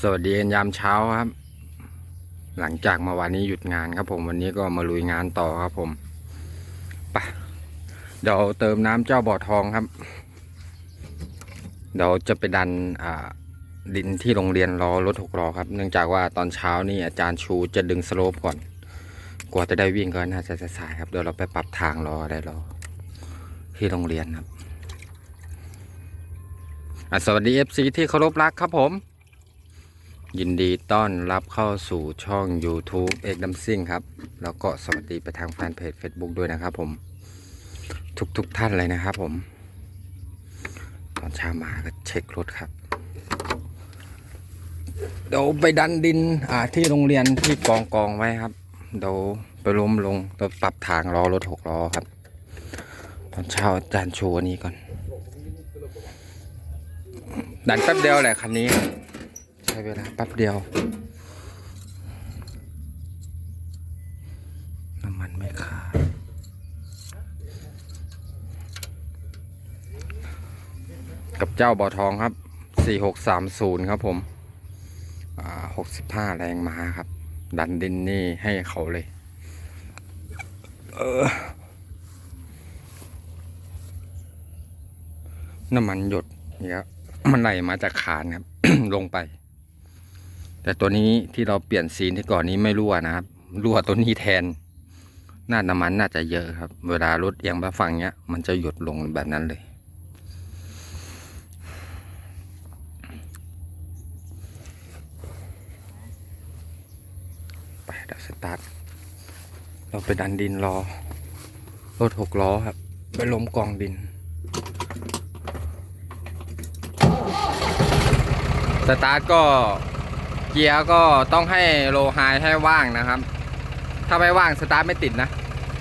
สวัสดียามเช้าครับ หลังจากเมาวันนี้หยุดงานครับผมวันนี้ก็มาลุยงานต่อครับผมไปเดี๋ยวเติมน้ำเจ้าบ่อทองครับ เดี๋ยวจะไปดันดินที่โรงเรียนรอรถหกล้อครับ เนื่องจากว่าตอนเช้านี่อาจารย์ชูจะดึงสโลปก่อน กว่าจะได้วิ่งก็น่าจะสายๆครับเดี๋ยวเราไปปรับทางรอได้รอที่โรงเรียนครับ สวัสดี FC ที่เคารพรักครับผม ยินดีต้อนรับเข้าสู่ช่อง YouTube เอกดัมซิ่งครับ แล้วก็สวัสดีไปทางแฟนเพจ Facebook ด้วยนะครับผม ทุกๆทท่านเลยนะครับผม ตอนเช้ามาก็เช็ครถครับ เดี๋ยวไปดันดินอ่าที่โรงเรียนที่กองกองไว้ครับ เดี๋ยวไปล้มลงเดี๋ยวปรับทางรอรถหกล้อครับ ตอนเช้าอาจารย์โชว์อันนี้ก่อน ดันแป๊บเดียวแหละคันนี้ ใช้เวลาแป๊บเดียว น้ำมันไม่ขาดกับเจ้าบ่อทองครับ 4630 ครับผม อ่า 65 แรงม้าครับ ดันดินนี่ให้เขาเลย เออ น้ำมันหยดเนี่ย มันไหลมาจากคานครับ ลงไป แต่ตัวนี้ที่เราเปลี่ยนซีนที่ก่อนนี้ไม่รั่วนะครับ รั่วตัวนี้แทนน่าน้ำมันน่าจะเยอะครับ เวลารถเอียงมาฝั่งเนี้ย มันจะหยดลงแบบนั้นเลย ไปเดี๋ยวสตาร์ทเราไปดันดินรอรถหกล้อครับ ไปล้มกองดิน สตาร์ทก็เกียร์ก็ต้องให้โลไฮให้ว่างนะครับ ถ้าไม่ว่างสตาร์ทไม่ติดนะ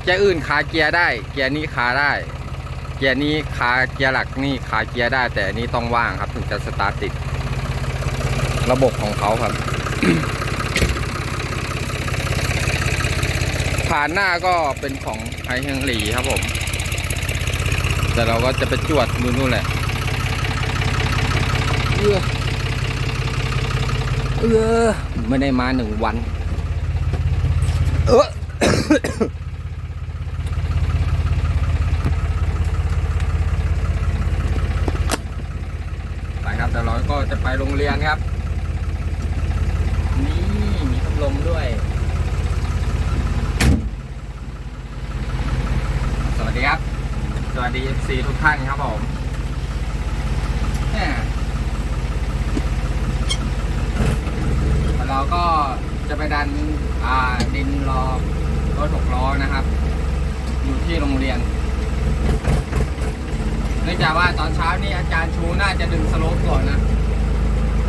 เกียร์อื่นขาเกียร์ได้ เกียร์นี้ขาได้ เกียร์นี้ขาเกียร์หลักนี่ขาเกียร์ได้ แต่อันนี้ต้องว่างครับ ถึงจะสตาร์ทติด ระบบของเขาครับ ผ่านหน้าก็เป็นของไฮเฮงหลีครับผม แต่เราก็จะไปจวดนู่นนู่นแหละเออ เออไม่ได้มาหนึ่งวัน เออไปครับแต่เราก็จะไปโรงเรียนครับ นี่มีพัดลมด้วย สวัสดีครับ สวัสดี FC ทุกท่านครับผมแหม่เราก็จะไปดันอ่าดินรอรถหกล้อ นะครับ อยู่ที่โรงเรียน เนื่องจากว่าตอนเช้านี้อาจารย์ชูน่าจะดึงสโลปก่อนนะ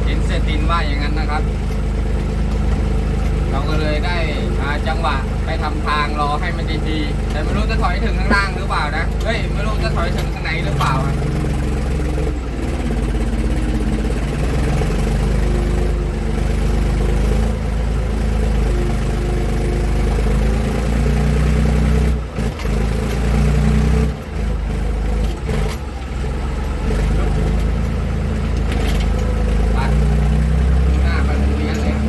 เห็นเซตินว่าอย่างนั้นนะครับ เราก็เลยได้จังหวะไปทำทางรอให้มันดีๆแต่ไม่รู้จะถอยถึงข้างล่างหรือเปล่านะ เฮ้ย ไม่รู้จะถอยถึงข้างในหรือเปล่าอะไปหน้าไปโรงเรียนเลยอะ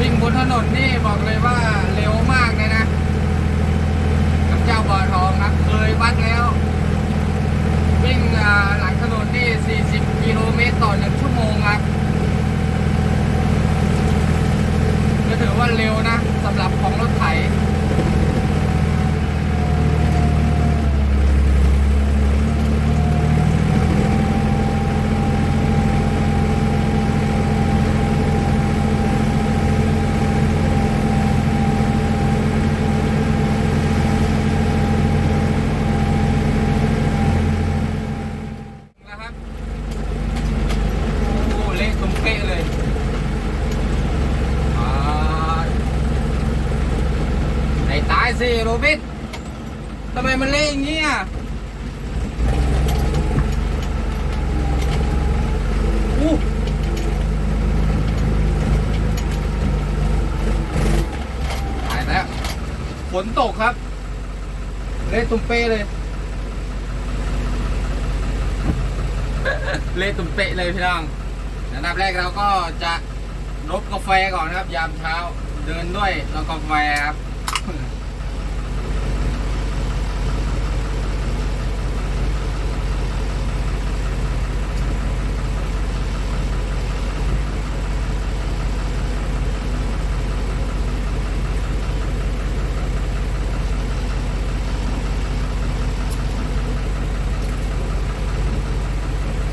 วิ่งบนถนนนี่บอกเลยว่าเร็วมากเลยนะ กับเจ้าบ่อทองครับ เคยวัดแล้ว วิ่งอ่าหลังถนนนี่ 40 กิโลเมตรต่อหนึ่งชั่วโมงครับก็ถือว่า เร็วนะสำหรับของรถไถ นะครับ โอ้เละตุ้มเป๊ะเลยอ่าไอ้ตายสิโร บิททำไมมันเละอย่างนี้อะอู้ตายแล้วฝฝนตกครับ เละตุ้มเป้เลย เละตุ้มเปะเลยพี่น้องอันดับแรกเราก็จะรบกาแฟก่อนนะครับ ยามเช้า เดินด้วยแล้วกาแฟครับ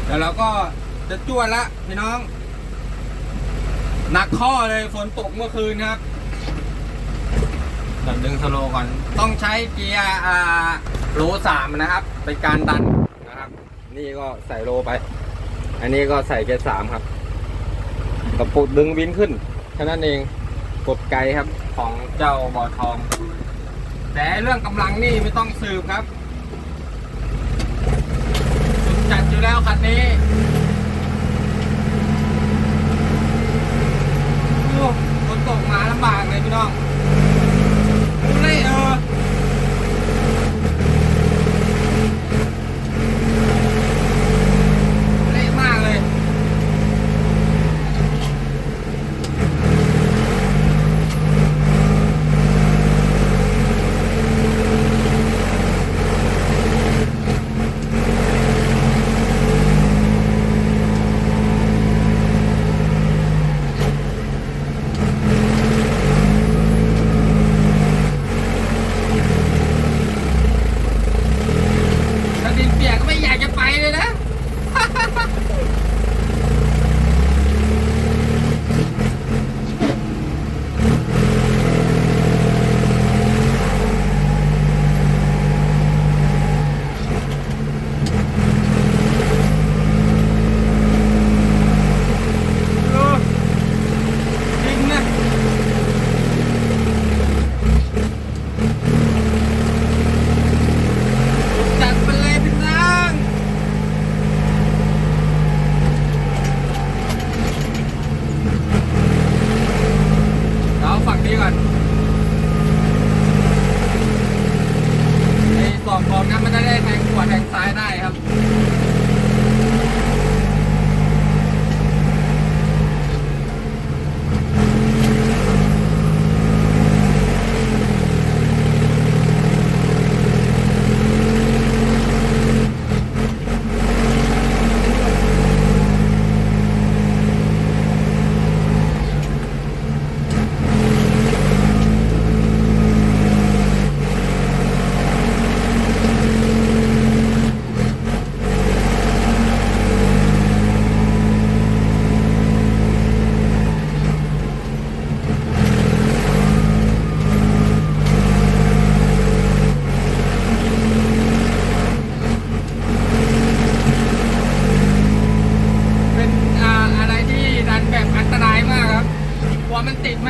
แล้ว เราก็จะจวดละพี่น้อง หนักข้อเลยฝนตกเมื่อคืนครับเดี๋ยวดึงสโลว์ก่อน ต้องใช้เกียร์อ่าโลสามนะครับเป็นการดันนะครับ นี่ก็ใส่โลไป อันนี้ก็ใส่เกียร์สามครับกระปุกดึงวินขึ้นแค่นั้นเองกดไกลครับของเจ้าบอทอง แต่เรื่องกำลังนี่ไม่ต้องสืบครับสุด จัดอยู่แล้วคันนี้ โอ้ฝนตกมาลำบากเลยพี่น้อง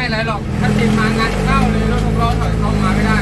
ไม่ไรหรอก ถ้าติดมางานเข้าเลยรถหกล้อถอยเข้ามาไม่ได้